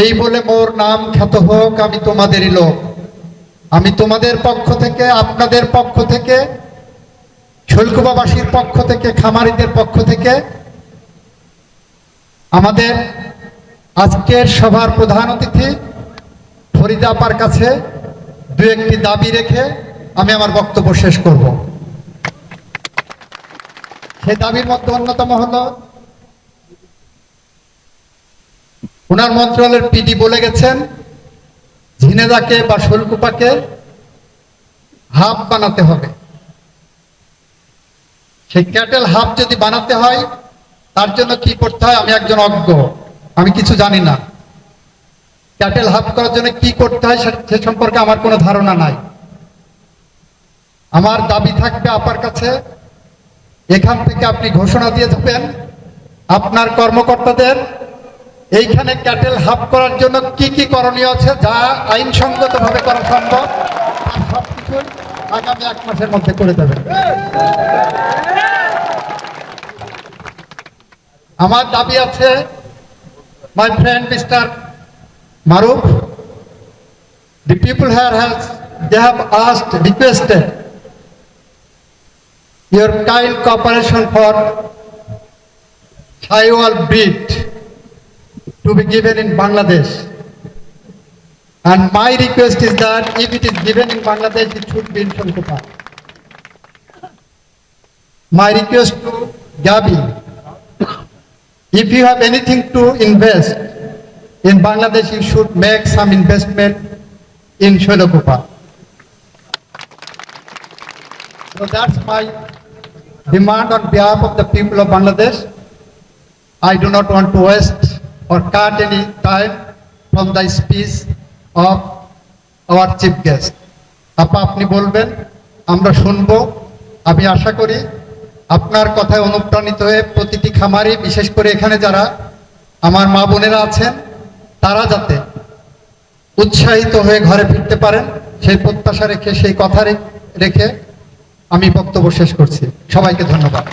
এই বলে মোর নাম খ্যাত হোক, আমি তোমাদেরই লোক। আমি তোমাদের পক্ষ থেকে, আপনাদের পক্ষ থেকে, শৈলকুবাবাসীর পক্ষ থেকে, খামারিদের পক্ষ থেকে আমাদের আজকের সভার প্রধান অতিথি ফরিদাপার কাছে দু একটি দাবি রেখে আমি আমার বক্তব্য শেষ করব। সে দাবির মধ্যে অন্যতম হলো ওনার মন্ত্রণালয়ের পিডি বলে গেছেন, ঝিনেদাকে বা শোলকুপাকে হাব বানাতে হবে। সেই ক্যাটেল হাব যদি বানাতে হয়, তার জন্য কি করতে হয়? আমি একজন অজ্ঞ, আমি কিছু জানি না। ক্যাটেল হাব করার জন্য কি করতে হয় সে- সম্পর্কে আমার কোনো ধারণা নাই। আমার দাবি থাকবে আপার কাছে, এখান থেকে আপনি ঘোষণা দিয়ে যাবেন। আপনার কর্মকর্তাদের এইখানে ক্যাটেল হাব করার জন্য কি কি করণীয় আছে যা আইনসঙ্গত ভাবে করা সম্ভব? সবকিছুই আগামী এক মাসের মধ্যে করে দেবেন। আমার দাবি আছে my friend mister Maruf the people here has, they have asked, requested your kind cooperation for Shaiwal breed. To be given in Bangladesh. And my request is that if it is given in Bangladesh, it should be in Shankupa. My request to Gabi, if you have anything to invest in Bangladesh, you should make some investment in Shailakupa. So that's my demand on behalf of the people of Bangladesh. I do not want to waste or cut any time from the speech of our chief guest. আপা, আপনি বলবেন, আমরা শুনব। আমি আশা করি আপনার কথায় অনুপ্রাণিত হয়ে প্রতিটি খামারি, বিশেষ করে এখানে যারা আমার মা বোনেরা আছেন, তারা যাতে উৎসাহিত হয়ে ঘরে ফিরতে পারেন, সেই প্রত্যাশা রেখে, সেই কথা রেখে আমি বক্তব্য শেষ করছি। সবাইকে ধন্যবাদ।